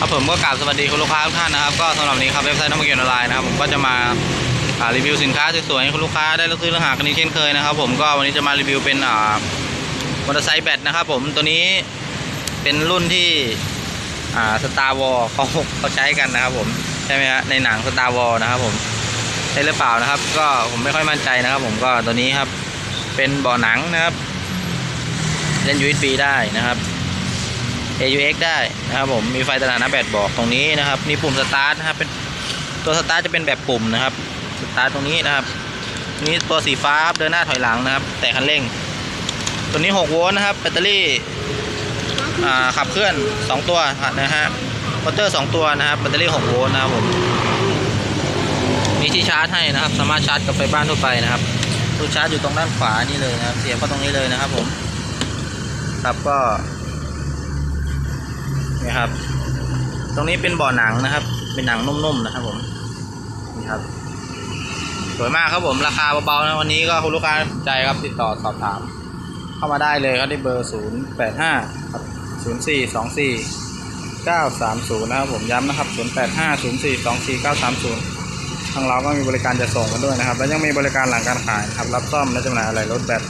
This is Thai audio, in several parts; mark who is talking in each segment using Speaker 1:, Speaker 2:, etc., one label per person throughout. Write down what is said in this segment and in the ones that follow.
Speaker 1: ครับผมก็กราบสวัสดีคุณลูกค้าทุกท่านนะครับก็สำหรับนี้ครับเว็บไซต์น้ำมันเกียร์ออนไลน์นะครับผมก็จะมาารีวิวสินค้าสวยๆให้คุณลูกค้าได้เลือกซื้อเลือกหากันอีกเช่นเคยนะครับ ผมก็วันนี้จะมารีวิวเป็นอ่ามอเตอร์ไซค์แบตนะครับ ผมตัวนี้เป็นรุ่นที่อ่าสตาร์วอลเขาเขาใช้กันนะครับ ผมใช่ไหมฮะในหนังสตาร์วอลนะครับ ผมใช่หรือเปล่านะครับ ก็ผมไม่ค่อยมั่นใจนะครับ ผมก็ตัวนี้ครับเป็นเบาะหนังนะครับเล่น USB ได้นะครับ AUX ได้นะครับผมมีไฟสถานะแบตบอกตรงนี้นะครับมีปุ่มสตาร์ทนะครับเป็นตัวสตาร์ทจะเป็นแบบปุ่มนะครับสตาร์ทตรงนี้นะครับนี่ตัวสีฟ้าเดินหน้าถอยหลังนะครับ แต่คันเร่ง ตัวนี้ 6 โวลต์นะครับแบตเตอรี่ขับเคลื่อน 2 ตัวนะฮะมอเตอร์ 2 ตัวนะครับแบตเตอรี่ 6 โวลต์นะครับผมมีที่ชาร์จให้นะครับ สามารถชาร์จกับไฟบ้านทั่วไปนะครับตู้ชาร์จอยู่ตรงด้านขวานี่เลยนะครับ เสียบเข้าตรงนี้เลยนะครับผมครับก็ นี่ครับ ตรงนี้เป็นเบ่อหนังนะครับ เป็นหนังนุ่มๆนะครับ ผมนี่ครับสวยมากครับผมราคาเบาๆนะวันนี้ก็คุณลูกค้าสนใจครับติดต่อสอบถาม เข้ามาได้เลยครับที่เบอร์ 0 8 5ครับ0 4 2 4 9 3 0 นะครับผมย้ำนะครับ 0 8 5 0 4 2 4 9 3 0 ทางเราก็มีบริการจะส่งกันด้วยนะครับ แล้วยังมีบริการหลังการขายครับ รับซ่อมและจำหน่ายอะไรรถแบบ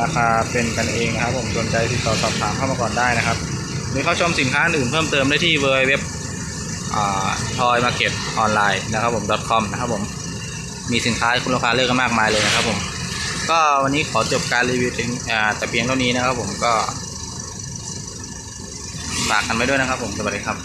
Speaker 1: ราคาเป็นกันเองนะครับ ผมสนใจติดต่อสอบถามเข้ามาก่อนได้นะครับ หรือเข้าชมสินค้าอื่นเพิ่มเติมได้ที่เว็บทอยมาเก็ตออนไลน์นะครับผม .com นะครับผม มีสินค้าคุณลูกค้าเลือกกันมากมายเลยนะครับผม ก็วันนี้ขอจบการรีวิวถึงแต่เพียงเท่านี้นะครับผมก็ฝากกันไว้ด้วยนะครับผม สวัสดีครับ